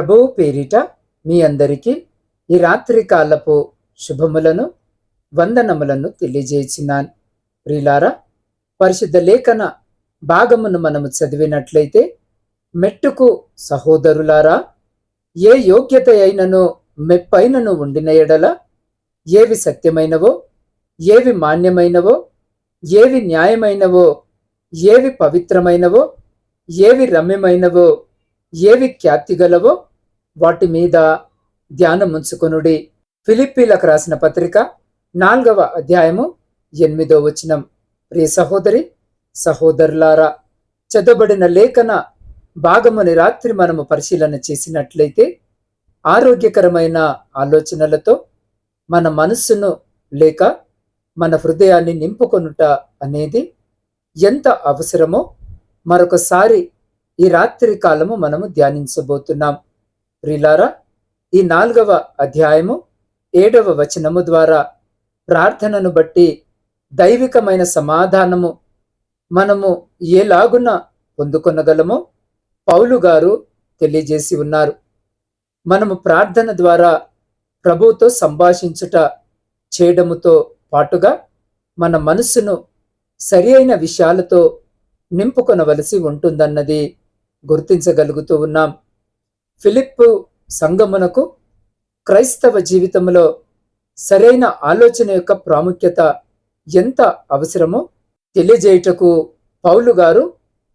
ప్రభువు పేరిట మీ అందరికీ ఈ రాత్రి కాలపు శుభములను వందనములను తెలియజేసినాను. ప్రిలారా పరిశుద్ధ లేఖన భాగమును మనము చదివినట్లయితే మెట్టుకు సహోదరులారా ఏ యోగ్యత అయినను మెప్పైనను ఉండిన ఎడల ఏవి సత్యమైనవో ఏవి మాన్యమైనవో ఏవి న్యాయమైనవో ఏవి పవిత్రమైనవో ఏవి రమ్యమైనవో ఏవి ఖ్యాతిగలవో వాటి మీద ధ్యానముంచుకొనుడి ఫిలిప్పీలకు రాసిన పత్రిక నాలుగవ అధ్యాయము ఎనిమిదో వచనం. ప్రియ సహోదరి సహోదరులారా చదవబడిన లేఖన భాగముని రాత్రి మనము పరిశీలన చేసినట్లయితే ఆరోగ్యకరమైన ఆలోచనలతో మన మనస్సును లేక మన హృదయాన్ని నింపుకొనుట అనేది ఎంత అవసరమో మరొకసారి ఈ రాత్రి కాలము మనము ధ్యానించబోతున్నాం. ప్రిలారా ఈ నాలుగవ అధ్యాయము ఏడవ వచనము ద్వారా ప్రార్థనను బట్టి దైవికమైన సమాధానము మనము ఏలాగున పొందుకొనగలమో పౌలు గారు తెలియజేసి ఉన్నారు. మనము ప్రార్థన ద్వారా ప్రభువుతో సంభాషించుట చేయడముతో పాటుగా మన మనస్సును సరి అయిన విషయాలతో నింపుకొనవలసి ఉంటుందన్నది గుర్తించగలుగుతూ ఉన్నాం. ఫిలిప్పు సంగమునకు క్రైస్తవ జీవితంలో సరైన ఆలోచన యొక్క ప్రాముఖ్యత ఎంత అవసరమో తెలియజేయుటకు పౌలు గారు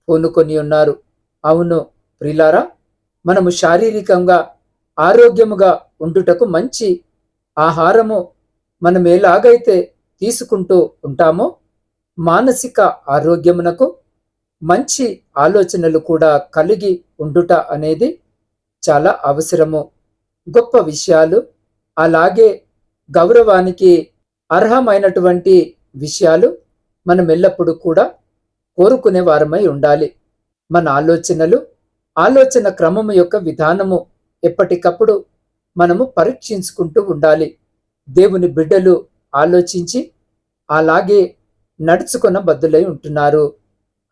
పూనుకొని ఉన్నారు. అవును ప్రిలారా మనము శారీరకంగా ఆరోగ్యముగా ఉండుటకు మంచి ఆహారము మనం ఎలాగైతే తీసుకుంటూ ఉంటామో మానసిక ఆరోగ్యమునకు మంచి ఆలోచనలు కూడా కలిగి ఉండుట అనేది చాలా అవసరము. గొప్ప విషయాలు అలాగే గౌరవానికి అర్హమైనటువంటి విషయాలు మనం ఎల్లప్పుడూ కూడా కోరుకునే వారమై ఉండాలి. మన ఆలోచనలు ఆలోచన క్రమము యొక్క విధానము ఎప్పటికప్పుడు మనము పరీక్షించుకుంటూ ఉండాలి. దేవుని బిడ్డలు ఆలోచించి అలాగే నడుచుకున్న బద్దులై ఉంటున్నారు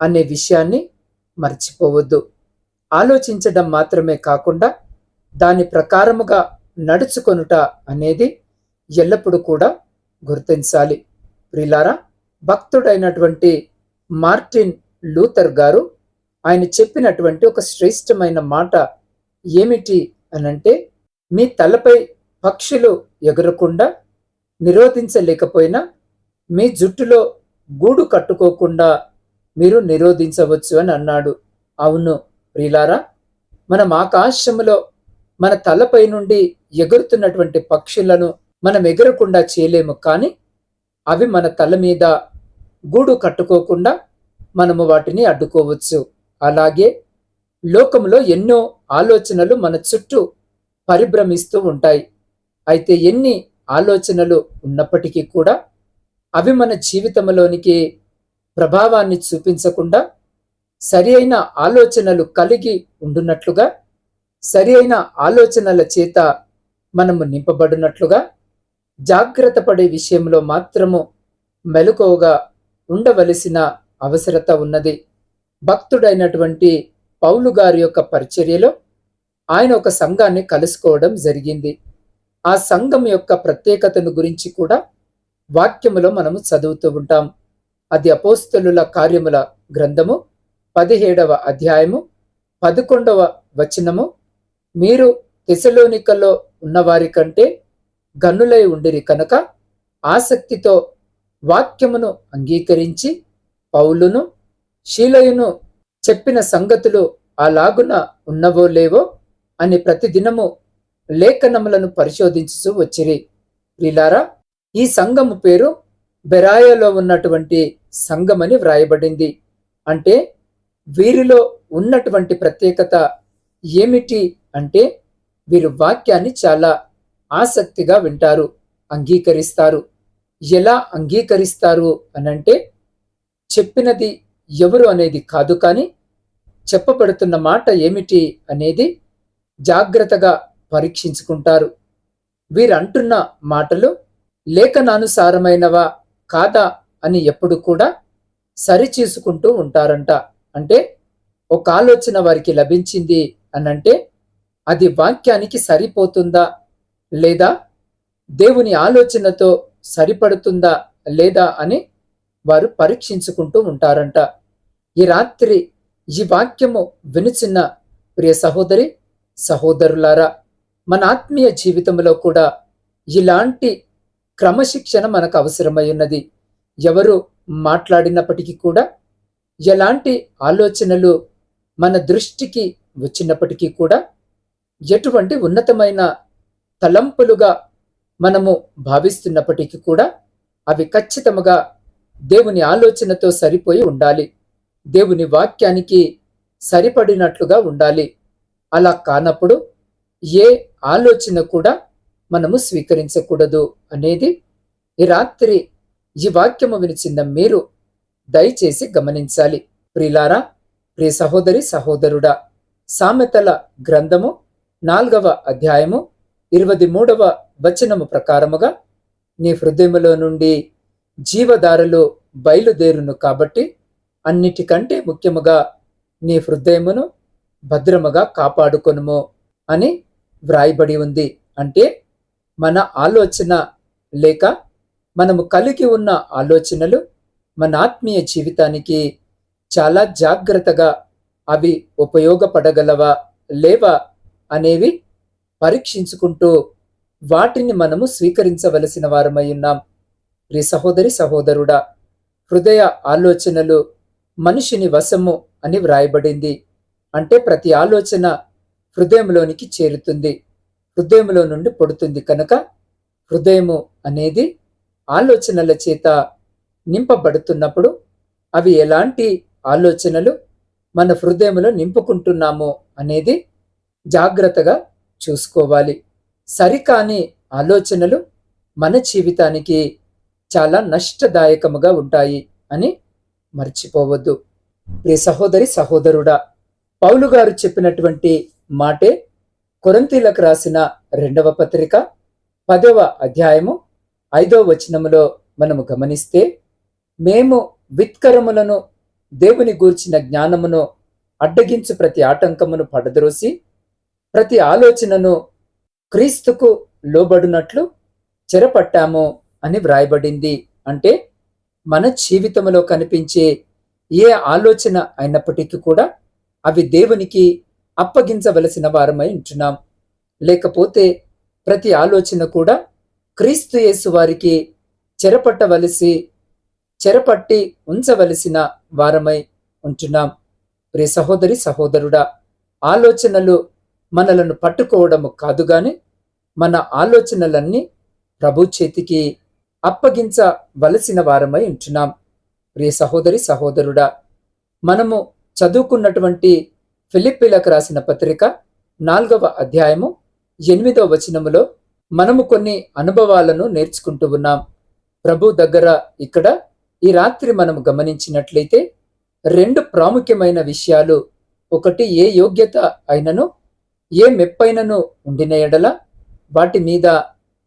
అనే విషయాన్ని మర్చిపోవద్దు. ఆలోచించడం మాత్రమే కాకుండా దాని ప్రకారముగా నడుచుకొనుట అనేది ఎల్లప్పుడూ కూడా గుర్తించాలి. ప్రిలారా భక్తుడైనటువంటి మార్టిన్ లూథర్ గారు ఆయన చెప్పినటువంటి ఒక శ్రేష్టమైన మాట ఏమిటి అనంటే మీ తలపై పక్షులు ఎగరకుండా నిరోధించలేకపోయినా మీ జుట్టులో గూడు కట్టుకోకుండా మీరు నిరోధించవచ్చు అని అన్నాడు. అవును ప్రియులారా మనం ఆకాశములో మన తలపై నుండి ఎగురుతున్నటువంటి పక్షులను మనం ఎగరకుండా చేయలేము కానీ అవి మన తల మీద గూడు కట్టుకోకుండా మనము వాటిని అడ్డుకోవచ్చు. అలాగే లోకంలో ఎన్నో ఆలోచనలు మన చుట్టూ పరిభ్రమిస్తూ ఉంటాయి. అయితే ఎన్ని ఆలోచనలు ఉన్నప్పటికీ కూడా అవి మన జీవితంలోనికి ప్రభావాన్ని చూపించకుండా సరి అయిన ఆలోచనలు కలిగి ఉండున్నట్లుగా సరి అయిన ఆలోచనల చేత మనము నింపబడినట్లుగా జాగ్రత్త పడే విషయంలో మాత్రము మెలకువగా ఉండవలసిన అవసరత ఉన్నది. భక్తుడైనటువంటి పౌలు గారి యొక్క పరిచర్యలో ఆయన ఒక సంఘాన్ని కలుసుకోవడం జరిగింది. ఆ సంఘం యొక్క ప్రత్యేకతను గురించి కూడా వాక్యములో మనము చదువుతూ ఉంటాం. అది అపోస్తలుల కార్యముల గ్రంథము. పదిహేడవ అధ్యాయము పదకొండవ వచనము. మీరు తెసలోనికలో ఉన్నవారి కంటే గన్నులై ఉండిరి కనుక ఆసక్తితో వాక్యమును అంగీకరించి పౌలును శీలయును చెప్పిన సంగతులు అలాగున ఉన్నవో లేవో అని ప్రతిదినము లేఖనములను పరిశోధించుతూ వచ్చిరి. ప్రిలారా ఈ సంఘము పేరు బెరాయలో ఉన్నటువంటి సంఘమని వ్రాయబడింది. అంటే వీరిలో ఉన్నటువంటి ప్రత్యేకత ఏమిటి అంటే వీరు వాక్యాన్ని చాలా ఆసక్తిగా వింటారు అంగీకరిస్తారు. ఎలా అంగీకరిస్తారు అనంటే చెప్పినది ఎవరు అనేది కాదు కానీ చెప్పబడుతున్న మాట ఏమిటి అనేది జాగ్రత్తగా పరీక్షించుకుంటారు. వీరంటున్న మాటలు లేఖనానుసారమైనవా కాదా అని ఎప్పుడు కూడా సరిచేసుకుంటూ ఉంటారంట. అంటే ఒక ఆలోచన వారికి లభించింది అనంటే అది వాక్యానికి సరిపోతుందా లేదా దేవుని ఆలోచనతో సరిపడుతుందా లేదా అని వారు పరీక్షించుకుంటూ ఉంటారంట. ఈ రాత్రి ఈ వాక్యము వినుచున్న ప్రియ సహోదరి సహోదరులారా మన ఆత్మీయ జీవితంలో కూడా ఇలాంటి క్రమశిక్షణ మనకు అవసరమై ఉన్నది. ఎవరు మాట్లాడినప్పటికీ కూడా ఎలాంటి ఆలోచనలు మన దృష్టికి వచ్చినప్పటికీ కూడా ఎటువంటి ఉన్నతమైన తలంపులుగా మనము భావిస్తున్నప్పటికీ కూడా అవి ఖచ్చితముగా దేవుని ఆలోచనతో సరిపోయి ఉండాలి. దేవుని వాక్యానికి సరిపడినట్లుగా ఉండాలి. అలా కానప్పుడు ఏ ఆలోచన కూడా మనము స్వీకరించకూడదు అనేది ఈ రాత్రి ఈ వాక్యము వినిచిన మీరు దయచేసి గమనించాలి. ప్రిలారా ప్రియ సహోదరి సహోదరుడా సామెతల గ్రంథము నాలుగవ అధ్యాయము ఇరవై మూడవ వచనము ప్రకారముగా నీ హృదయములో నుండి జీవధారలు బయలుదేరును కాబట్టి అన్నిటికంటే ముఖ్యముగా నీ హృదయమును భద్రముగా కాపాడుకొనుము అని వ్రాయబడి ఉంది. అంటే మన ఆలోచన లేక మనము కలిగి ఉన్న ఆలోచనలు మన ఆత్మీయ జీవితానికి చాలా జాగ్రత్తగా అవి ఉపయోగపడగలవా లేవా అనేవి పరీక్షించుకుంటూ వాటిని మనము స్వీకరించవలసిన వారమై ఉన్నాం. ప్రి సహోదరి సహోదరుడా హృదయ ఆలోచనలు మనిషిని వశము అని వ్రాయబడింది. అంటే ప్రతి ఆలోచన హృదయంలోనికి చేరుతుంది. హృదయంలో నుండి పడుతుంది కనుక హృదయము అనేది ఆలోచనల చేత నింపబడుతున్నప్పుడు అవి ఎలాంటి ఆలోచనలు మన హృదయంలో నింపుకుంటున్నామో అనేది జాగ్రత్తగా చూసుకోవాలి. సరికాని ఆలోచనలు మన జీవితానికి చాలా నష్టదాయకముగా ఉంటాయి అని మర్చిపోవద్దు. ప్రియ సహోదరి సహోదరుడా పౌలు గారు చెప్పినటువంటి మాటే కొరంతీలకు రాసిన రెండవ పత్రిక పదవ అధ్యాయము ఐదవ వచనములో మనము గమనిస్తే మేము విత్కరములను దేవుని గూర్చిన జ్ఞానమును అడ్డగించు ప్రతి ఆటంకమును పడద్రోసి ప్రతి ఆలోచనను క్రీస్తుకు లోబడినట్లు చెరపట్టాము అని వ్రాయబడింది. అంటే మన జీవితంలో కనిపించే ఏ ఆలోచన అయినప్పటికీ కూడా అవి దేవునికి అప్పగించవలసిన వారమై ఉంటున్నాం. లేకపోతే ప్రతి ఆలోచన కూడా క్రీస్తు యేసు వారికి చెరపట్టవలసి చెరపట్టి ఉంచవలసిన వారమై ఉంటున్నాం. ప్రియ సహోదరి సహోదరుడా ఆలోచనలు మనలను పట్టుకోవడము కాదు గాని మన ఆలోచనలన్నీ ప్రభు చేతికి అప్పగించవలసిన వారమై ఉంటున్నాం. ప్రియ సహోదరి సహోదరుడా మనము చదువుకున్నటువంటి ఫిలిప్పీలకు రాసిన పత్రిక నాలుగవ అధ్యాయము ఎనిమిదవ వచనములో మనము కొన్ని అనుభవాలను నేర్చుకుంటూ ఉన్నాం. ప్రభు దగ్గర ఇక్కడ ఈ రాత్రి మనం గమనించినట్లయితే రెండు ప్రాముఖ్యమైన విషయాలు. ఒకటి ఏ యోగ్యత అయినను ఏ మెప్పైనను ఉండిన ఎడల వాటి మీద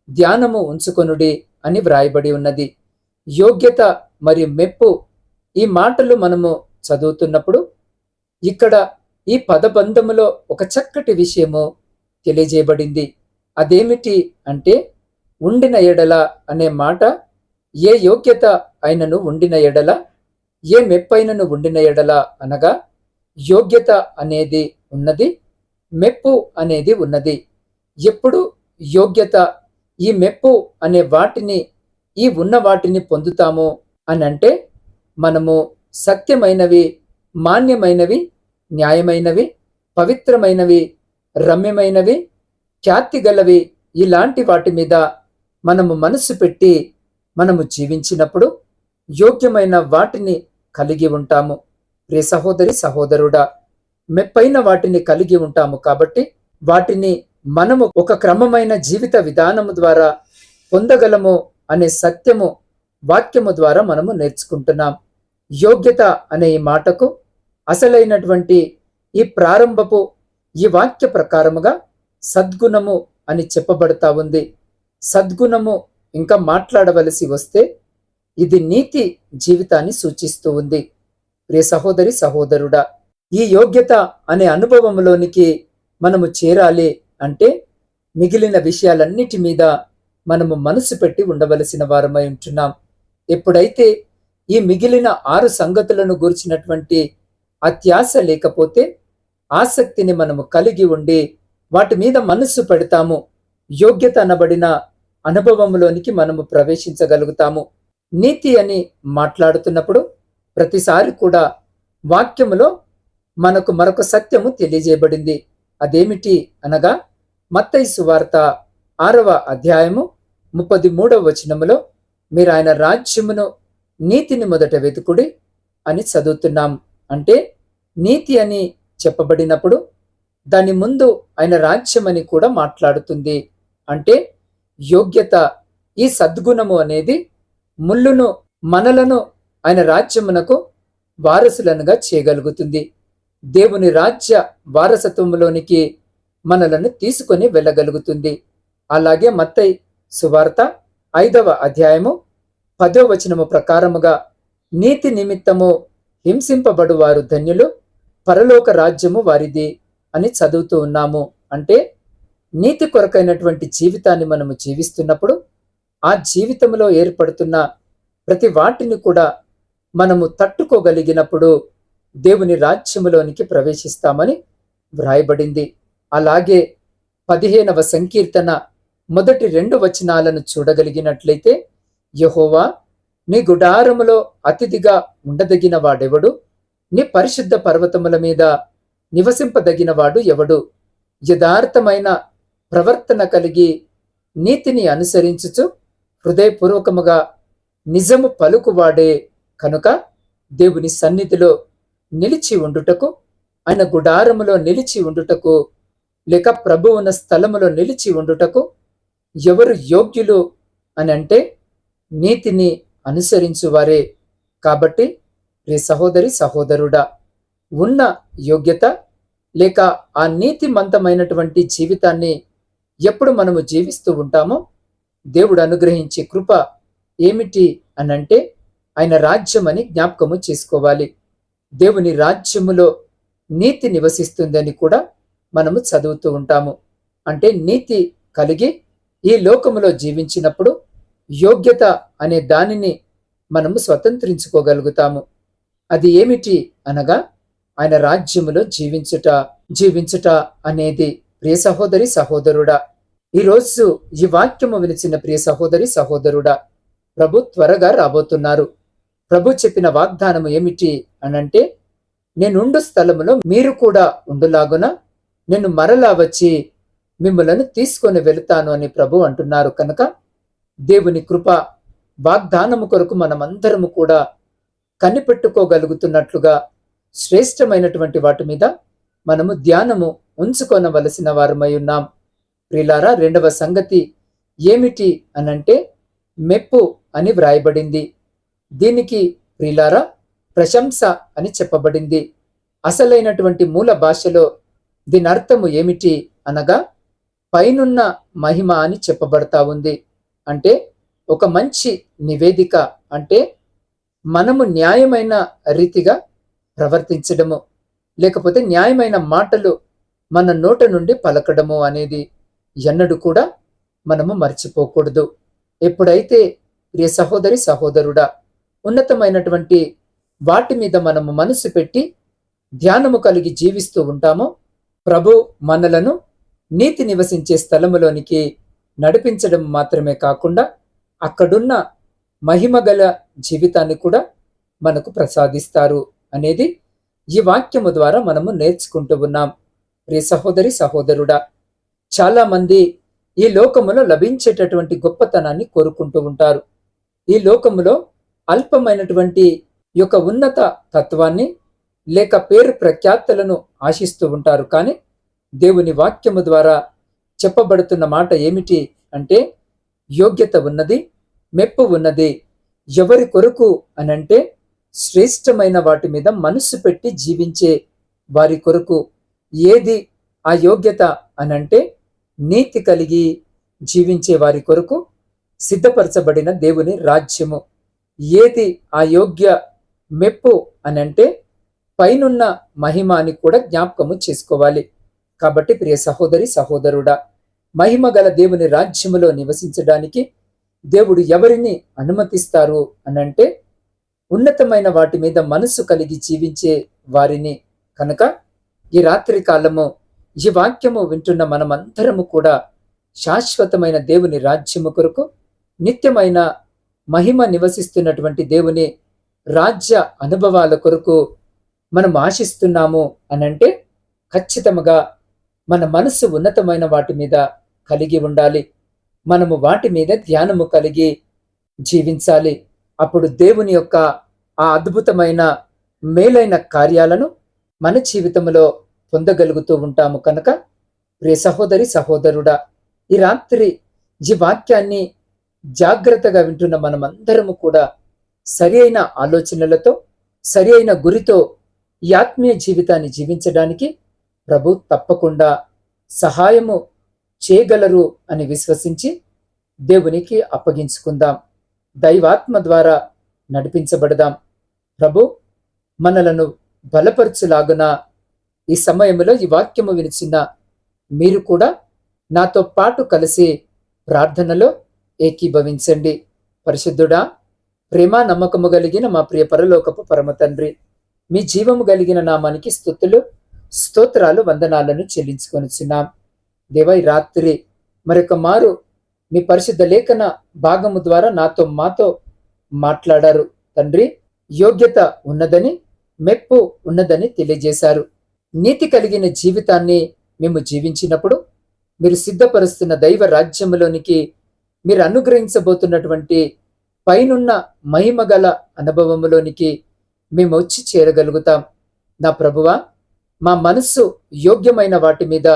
ధ్యానము ఉంచుకొనుడి అని వ్రాయబడి ఉన్నది. యోగ్యత మరియు మెప్పు ఈ మాటలు మనము చదువుతున్నప్పుడు ఇక్కడ ఈ పదబంధములో ఒక చక్కటి విషయము తెలియజేయబడింది. అదేమిటి అంటే ఉండిన ఎడల అనే మాట ఏ యోగ్యత ఆయనను ఉండిన ఎడల ఏ మెప్పైనను ఉండిన ఎడల అనగా యోగ్యత అనేది ఉన్నది మెప్పు అనేది ఉన్నది. ఎప్పుడు యోగ్యత ఈ మెప్పు అనే వాటిని ఈ ఉన్న వాటిని పొందుతాము అని అంటే మనము సత్యమైనవి మాన్యమైనవి న్యాయమైనవి పవిత్రమైనవి రమ్యమైనవి ఖ్యాతి గలవి ఇలాంటి వాటి మీద మనము మనసు పెట్టి మనము జీవించినప్పుడు యోగ్యమైన వాటిని కలిగి ఉంటాము. ప్రియ సహోదరి సహోదరుడా మెప్పైన వాటిని కలిగి ఉంటాము కాబట్టి వాటిని మనము ఒక క్రమమైన జీవిత విధానము ద్వారా పొందగలము అనే సత్యము వాక్యము ద్వారా మనము నేర్చుకుంటున్నాం. యోగ్యత అనే ఈ మాటకు అసలైనటువంటి ఈ ప్రారంభపు ఈ వాక్య ప్రకారముగా సద్గుణము అని చెప్పబడతా ఉంది. సద్గుణము ఇంకా మాట్లాడవలసి వస్తే ఇది నీతి జీవితాన్ని సూచిస్తూ ఉంది. ప్రియ సహోదరి సహోదరుడా ఈ యోగ్యత అనే అనుభవంలోనికి మనము చేరాలి అంటే మిగిలిన విషయాలన్నిటి మీద మనము మనసు పెట్టి ఉండవలసిన వారమై ఉంటున్నాం. ఎప్పుడైతే ఈ మిగిలిన ఆరు సంగతులను గూర్చినటువంటి అత్యాశ లేకపోతే ఆసక్తిని మనము కలిగి ఉండి వాటి మీద మనస్సు పెడతాము యోగ్యత అనబడిన అనుభవంలోనికి మనము ప్రవేశించగలుగుతాము. నీతి అని మాట్లాడుతున్నప్పుడు ప్రతిసారి కూడా వాక్యములో మనకు మరొక సత్యము తెలియజేయబడింది. అదేమిటి అనగా మత్తైసు వార్త ఆరవ అధ్యాయము ముప్పది మూడవ వచనములో మీరు ఆయన రాజ్యమును నీతిని మొదట వెతుకుడి అని చదువుతున్నాం. అంటే నీతి అని చెప్పబడినప్పుడు దాని ముందు ఆయన రాజ్యం అని కూడా మాట్లాడుతుంది. అంటే యోగ్యత ఈ సద్గుణము అనేది ముళ్ళును మనలను ఆయన రాజ్యమునకు వారసులనుగా చేయగలుగుతుంది. దేవుని రాజ్య వారసత్వంలోనికి మనలను తీసుకొని వెళ్ళగలుగుతుంది. అలాగే మత్తై సువార్త ఐదవ అధ్యాయము పదో వచనము ప్రకారముగా నీతి నిమిత్తము హింసింపబడువారు ధన్యులు పరలోక రాజ్యము వారిది అని చదువుతూ ఉన్నాము. అంటే నీతి కొరకైనటువంటి జీవితాన్ని మనము జీవిస్తున్నప్పుడు ఆ జీవితంలో ఏర్పడుతున్న ప్రతి వాటిని కూడా మనము తట్టుకోగలిగినప్పుడు దేవుని రాజ్యములోనికి ప్రవేశిస్తామని వ్రాయబడింది. అలాగే పదిహేనవ సంకీర్తన మొదటి రెండు వచనాలను చూడగలిగినట్లయితే యహోవా నీ గుడారములో అతిథిగా ఉండదగిన వాడెవడు? నీ పరిశుద్ధ పర్వతముల మీద నివసింపదగినవాడు ఎవడు? యథార్థమైన ప్రవర్తన కలిగి నీతిని అనుసరించుచు హృదయపూర్వకముగా నిజము పలుకువాడే కనుక దేవుని సన్నిధిలో నిలిచి ఉండుటకు ఆయన గుడారములో నిలిచి ఉండుటకు లేక ప్రభు ఉన్న స్థలములో నిలిచి ఉండుటకు ఎవరు యోగ్యులు అని అంటే నీతిని అనుసరించువారే. కాబట్టి రే సహోదరి సహోదరుడా ఉన్న యోగ్యత లేక ఆ నీతిమంతమైనటువంటి జీవితాన్ని ఎప్పుడు మనము జీవిస్తూ ఉంటామో దేవుడు అనుగ్రహించే కృప ఏమిటి అనంటే ఆయన రాజ్యం అని జ్ఞాపకము చేసుకోవాలి. దేవుని రాజ్యములో నీతి నివసిస్తుందని కూడా మనము చదువుతూ ఉంటాము. అంటే నీతి కలిగి ఈ లోకములో జీవించినప్పుడు యోగ్యత అనే దానిని మనము స్వతంత్రించుకోగలుగుతాము. అది ఏమిటి అనగా ఆయన రాజ్యములో జీవించుట జీవించుట అనేది ప్రియ సహోదరి సహోదరుడా ఈరోజు ఈ వాక్యము వినిచిన ప్రియ సహోదరి సహోదరుడా ప్రభు త్వరగా రాబోతున్నారు. ప్రభు చెప్పిన వాగ్దానము ఏమిటి అనంటే నేనుండు స్థలములో మీరు కూడా ఉండులాగున నేను మరలా వచ్చి మిమ్మలను తీసుకొని వెళుతాను అని ప్రభు అంటున్నారు కనుక దేవుని కృప వాగ్దానము కొరకు మనమందరము కూడా కనిపెట్టుకోగలుగుతున్నట్లుగా శ్రేష్టమైనటువంటి వాటి మీద మనము ధ్యానము ఉంచుకొనవలసిన వారమై ఉన్నాం. ప్రిలారా రెండవ సంగతి ఏమిటి అనంటే మెప్పు అని వ్రాయబడింది. దీనికి ప్రిలారా ప్రశంస అని చెప్పబడింది. అసలైనటువంటి మూల భాషలో దీని అర్థము ఏమిటి అనగా పైనున్న మహిమ అని చెప్పబడతా ఉంది. అంటే ఒక మంచి నివేదిక అంటే మనము న్యాయమైన రీతిగా ప్రవర్తించడము లేకపోతే న్యాయమైన మాటలు మన నోట నుండి పలకడము అనేది. ఎన్నడూ కూడా మనము మర్చిపోకూడదు. ఎప్పుడైతే ప్రియ సహోదరి సహోదరుడా ఉన్నతమైనటువంటి వాటి మీద మనము మనసు పెట్టి ధ్యానము కలిగి జీవిస్తూ ఉంటామో ప్రభు మనలను నీతి నివసించే స్థలములోనికి నడిపించడం మాత్రమే కాకుండా అక్కడున్న మహిమగల జీవితాన్ని కూడా మనకు ప్రసాదిస్తారు అనేది ఈ వాక్యము ద్వారా మనము నేర్చుకుంటూ ఉన్నాం. ప్రియ సహోదరి సహోదరుడా చాలామంది ఈ లోకములో లభించేటటువంటి గొప్పతనాన్ని కోరుకుంటూ ఉంటారు. ఈ లోకములో అల్పమైనటువంటి యొక్క ఉన్నత తత్వాన్ని లేక పేరు ప్రఖ్యాతలను ఆశిస్తూ ఉంటారు. కానీ దేవుని వాక్యము ద్వారా చెప్పబడుతున్న మాట ఏమిటి అంటే యోగ్యత ఉన్నది మెప్పు ఉన్నది. ఎవరి కొరకు అనంటే శ్రేష్టమైన వాటి మీద మనసు పెట్టి జీవించే వారి కొరకు. ఏది ఆ యోగ్యత అనంటే నీతి కలిగి జీవించే వారి కొరకు సిద్ధపరచబడిన దేవుని రాజ్యము. ఏది ఆ యోగ్య మెప్పు అనంటే పైనున్న మహిమ అని కూడా జ్ఞాపకము చేసుకోవాలి. కాబట్టి ప్రియ సహోదరి సహోదరుడా మహిమ గల దేవుని రాజ్యములో నివసించడానికి దేవుడు ఎవరిని అనుమతిస్తారు అనంటే ఉన్నతమైన వాటి మీద మనసు కలిగి జీవించే వారిని కనుక ఈ రాత్రి కాలము ఈ వాక్యము వింటున్న మనమందరము కూడా శాశ్వతమైన దేవుని రాజ్యము కొరకు నిత్యమైన మహిమ నివసిస్తున్నటువంటి దేవుని రాజ్య అనుభవాల కొరకు మనం ఆశిస్తున్నాము అనంటే ఖచ్చితంగా మన మనసు ఉన్నతమైన వాటి మీద కలిగి ఉండాలి. మనము వాటి మీద ధ్యానము కలిగి జీవించాలి. అప్పుడు దేవుని యొక్క ఆ అద్భుతమైన మేలైన కార్యాలను మన జీవితంలో పొందగలుగుతూ ఉంటాము కనుక ప్రియ సహోదరి సహోదరుడా ఈ రాత్రి ఈ వాక్యాన్ని జాగ్రత్తగా వింటున్న మనమందరము కూడా సరి అయిన ఆలోచనలతో సరి అయిన గురితో ఈ ఆత్మీయ జీవితాన్ని జీవించడానికి ప్రభు తప్పకుండా సహాయము చేయగలరు అని విశ్వసించి దేవునికి అప్పగించుకుందాం. దైవాత్మ ద్వారా నడిపించబడదాం. ప్రభు మనలను బలపరచులాగున ఈ సమయంలో ఈ వాక్యము వినిచిన మీరు కూడా నాతో పాటు కలిసి ప్రార్థనలో ఏకీభవించండి. పరిశుద్ధుడా ప్రేమ నమ్మకము కలిగిన మా ప్రియ పరలోకపు పరమ తండ్రి మీ జీవము కలిగిన నామానికి స్థుతులు స్తోత్రాలు వందనాలను చెల్లించుకొనిచున్నాం. దేవై రాత్రి మరొక మారు మీ పరిశుద్ధ లేఖన భాగము ద్వారా నాతో మాతో మాట్లాడారు. తండ్రి యోగ్యత ఉన్నదని మెప్పు ఉన్నదని తెలియజేశారు. నీతి కలిగిన జీవితాన్ని మేము జీవించినప్పుడు మీరు సిద్ధపరుస్తున్న దైవ రాజ్యములోనికి మీరు అనుగ్రహించబోతున్నటువంటి పైనున్న మహిమ గల అనుభవములోనికి మేము వచ్చి చేరగలుగుతాం. నా ప్రభువా మా మనస్సు యోగ్యమైన వాటి మీద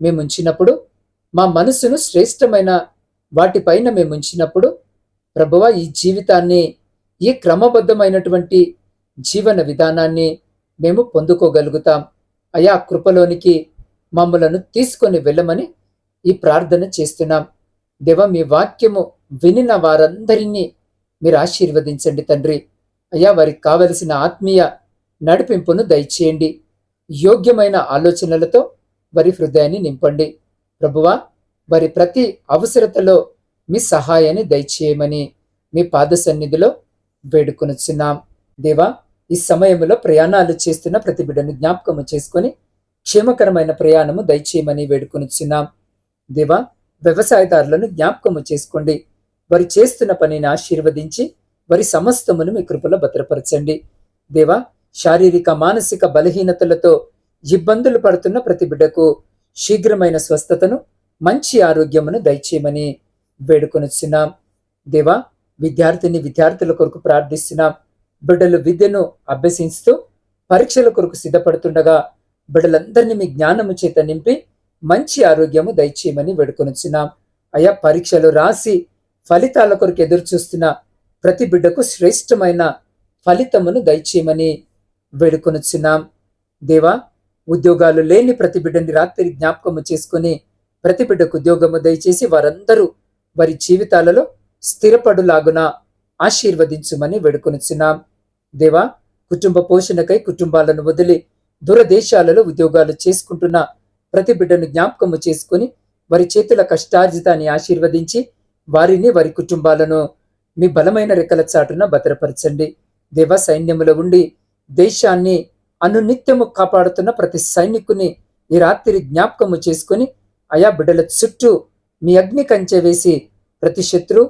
మేము ఉంచినప్పుడు మా మనసును శ్రేష్టమైన వాటిపైన మేము ఉంచినప్పుడు ప్రభువా ఈ జీవితాన్ని ఈ క్రమబద్ధమైనటువంటి జీవన విధానాన్ని మేము పొందుకోగలుగుతాం. అయా కృపలోనికి మమ్మలను తీసుకొని వెళ్ళమని ఈ ప్రార్థన చేస్తున్నాం. దేవ మీ వాక్యము వినిన వారందరినీ మీరు ఆశీర్వదించండి తండ్రి. అయ్యా వారికి కావలసిన ఆత్మీయ నడిపింపును దయచేయండి. యోగ్యమైన ఆలోచనలతో వారి హృదయాన్ని నింపండి. ప్రభువా వారి ప్రతి అవసరతలో మీ సహాయాన్ని దయచేయమని మీ పాద సన్నిధిలో వేడుకొనుచున్నాం. దేవా ఈ సమయంలో ప్రయాణాలు చేస్తున్న ప్రతి బిడ్డను జ్ఞాపకము చేసుకొని క్షేమకరమైన ప్రయాణము దయచేయమని వేడుకొనుచున్నాం. దేవా వ్యవసాయదారులను జ్ఞాపకము చేసుకోండి. వారి చేస్తున్న పనిని ఆశీర్వదించి వారి సమస్తమును మీ కృపలో భద్రపరచండి. దేవా శారీరక మానసిక బలహీనతలతో ఇబ్బందులు పడుతున్న ప్రతి బిడ్డకు శీఘ్రమైన స్వస్థతను మంచి ఆరోగ్యమును దయచేయమని వేడుకొనిస్తున్నాం దేవా విద్యార్థిని విద్యార్థుల కొరకు ప్రార్థిస్తున్నాం. బిడ్డలు విద్యను అభ్యసిస్తూ పరీక్షల కొరకు సిద్ధపడుతుండగా బిడ్డలందరినీ మీ జ్ఞానము చేత నింపి మంచి ఆరోగ్యము దయచేయమని వేడుకొనిచున్నాం. అయా పరీక్షలు రాసి ఫలితాల కొరకు ఎదురు చూస్తున్న ప్రతి బిడ్డకు శ్రేష్టమైన ఫలితమును దయచేయమని వేడుకొనుచున్నాం. దేవా ఉద్యోగాలు లేని ప్రతి బిడ్డని రాత్రి జ్ఞాపకము చేసుకుని ప్రతి బిడ్డకు ఉద్యోగము దయచేసి వారందరూ వారి జీవితాలలో స్థిరపడులాగున ఆశీర్వదించుమని వేడుకొనుచున్నాం. దేవా కుటుంబ పోషణకై కుటుంబాలను వదిలి దూరదేశాలలో ఉద్యోగాలు చేసుకుంటున్న ప్రతి బిడ్డను జ్ఞాపకము చేసుకుని వారి చేతుల కష్టార్జితాన్ని ఆశీర్వదించి వారిని వారి కుటుంబాలను మీ బలమైన రెక్కల చాటున భద్రపరచండి. దేవ సైన్యములో ఉండి దేశాన్ని అనునిత్యము కాపాడుతున్న ప్రతి సైనికుని ఈ రాత్రి జ్ఞాపకము చేసుకుని ఆయా బిడ్డల చుట్టూ మీ అగ్ని కంచె వేసి ప్రతి శత్రు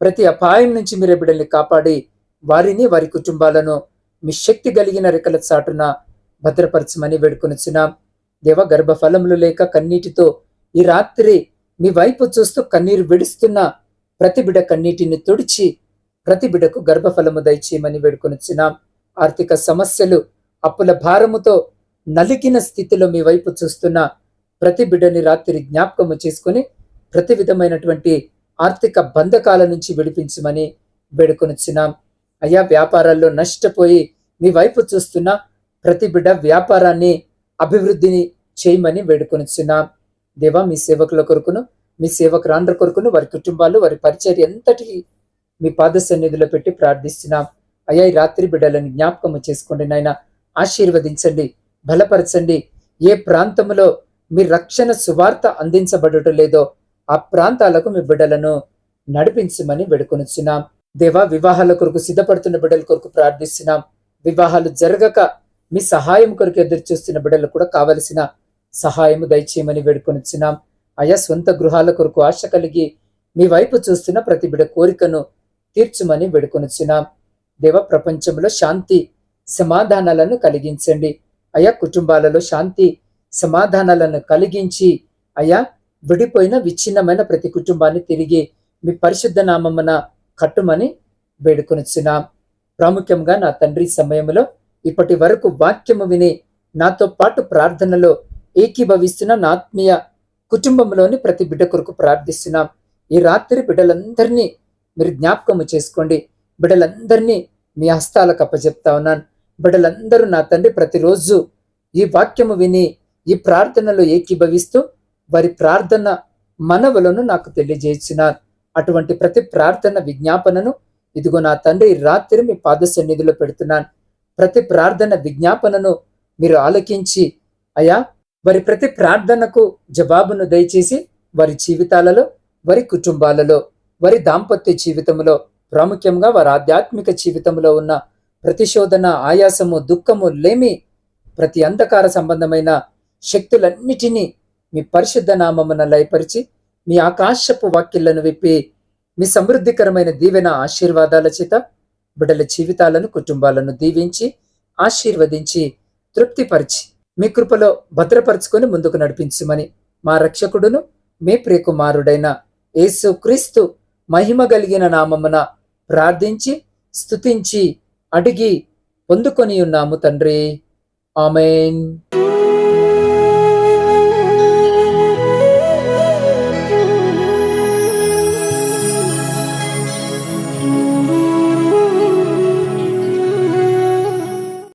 ప్రతి అపాయం నుంచి మీరే బిడ్డల్ని కాపాడి వారిని వారి కుటుంబాలను మీ శక్తి కలిగిన రెక్కల చాటున భద్రపరచమని వేడుకొనిచున్నాం. దేవ గర్భఫలములు లేక కన్నీటితో ఈ రాత్రి మీ వైపు చూస్తూ కన్నీరు విడుస్తున్న ప్రతి బిడ కన్నీటిని తుడిచి ప్రతి బిడకు గర్భఫలము దయచేయమని వేడుకొనిచున్నాం. ఆర్థిక సమస్యలు అప్పుల భారముతో నలిగిన స్థితిలో మీ వైపు చూస్తున్న ప్రతి బిడ్డని రాత్రి జ్ఞాపకము చేసుకుని ప్రతి విధమైనటువంటి ఆర్థిక బంధకాల నుంచి విడిపించమని వేడుకొనిచ్చినాం అయ్యా వ్యాపారాల్లో నష్టపోయి మీ వైపు చూస్తున్న ప్రతి బిడ్డ వ్యాపారాన్ని అభివృద్ధిని చేయమని వేడుకొనిచున్నాం. దేవా మీ సేవకుల కొరకును మీ సేవకురాండ్ర కొరకును వారి కుటుంబాలు వారి పరిచర్య ఎంతటికి మీ పాద సన్నిధిలో పెట్టి ప్రార్థిస్తున్నాం. అయ్యా ఈ రాత్రి బిడ్డలను జ్ఞాపకము చేసుకోండి నాయన. ఆశీర్వదించండి బలపరచండి. ఏ ప్రాంతంలో మీ రక్షణ సువార్త అందించబడటం లేదో ఆ ప్రాంతాలకు మీ బిడ్డలను నడిపించమని వేడుకొనిచున్నాం. దేవా వివాహాల కొరకు సిద్ధపడుతున్న బిడ్డల కొరకు ప్రార్థిస్తున్నాం. వివాహాలు జరగక మీ సహాయం కొరకు ఎదురు చూస్తున్న బిడ్డలకు కూడా కావలసిన సహాయము దయచేయమని వేడుకొనిచ్చున్నాం అయా సొంత గృహాల కొరకు ఆశ కలిగి మీ వైపు చూస్తున్న ప్రతి బిడ కోరికను తీర్చుమని వేడుకొనిచ్చున్నాం దేవ ప్రపంచంలో శాంతి సమాధానాలను కలిగించండి. అయా కుటుంబాలలో శాంతి సమాధానాలను కలిగించి అయా విడిపోయిన విచ్ఛిన్నమైన ప్రతి కుటుంబాన్ని తిరిగి మీ పరిశుద్ధ నామమున కట్టుమని వేడుకొనిచున్నాం. ప్రాముఖ్యంగా నా తండ్రి సమయంలో ఇప్పటి వరకు వాక్యము విని నాతో పాటు ప్రార్థనలో ఏకీభవిస్తున్న నా ఆత్మీయ కుటుంబంలోని ప్రతి బిడ్డ కొరకు ప్రార్థిస్తున్నాం. ఈ రాత్రి బిడ్డలందరినీ మీరు జ్ఞాపకము చేసుకోండి. బిడ్డలందరినీ మీ హస్తాలకు అప్పచెప్తా ఉన్నాను. బిడ్డలందరూ నా తండ్రి ప్రతిరోజు ఈ వాక్యము విని ఈ ప్రార్థనలో ఏకీభవిస్తూ వారి ప్రార్థన మనవులను నాకు తెలియజేస్తున్నారు. అటువంటి ప్రతి ప్రార్థన విజ్ఞాపనను ఇదిగో నా తండ్రి రాత్రి మీ పాద సన్నిధిలో పెడుతున్నాను. ప్రతి ప్రార్థన విజ్ఞాపనను మీరు ఆలకించి అయా వారి ప్రతి ప్రార్థనకు జవాబును దయచేసి వారి జీవితాలలో వారి కుటుంబాలలో వారి దాంపత్య జీవితంలో ప్రాముఖ్యంగా వారి ఆధ్యాత్మిక జీవితంలో ఉన్న ప్రతిశోధన ఆయాసము దుఃఖము లేమి ప్రతి అంధకార సంబంధమైన శక్తులన్నిటినీ మీ పరిశుద్ధ నామమున లయపరిచి మీ ఆకాశపు వాక్యలను విప్పి మీ సమృద్ధికరమైన దీవెన ఆశీర్వాదాల చేత బిడ్డల జీవితాలను కుటుంబాలను దీవించి ఆశీర్వదించి తృప్తిపరిచి మీ కృపలో భద్రపరుచుకొని ముందుకు నడిపించమని మా రక్షకుడును మీ ప్రియకుమారుడైన యేసు క్రీస్తు మహిమ కలిగిన నామమున ప్రార్థించి స్తుతించి అడిగి పొందుకొని ఉన్నాము తండ్రి. ఆమెన్.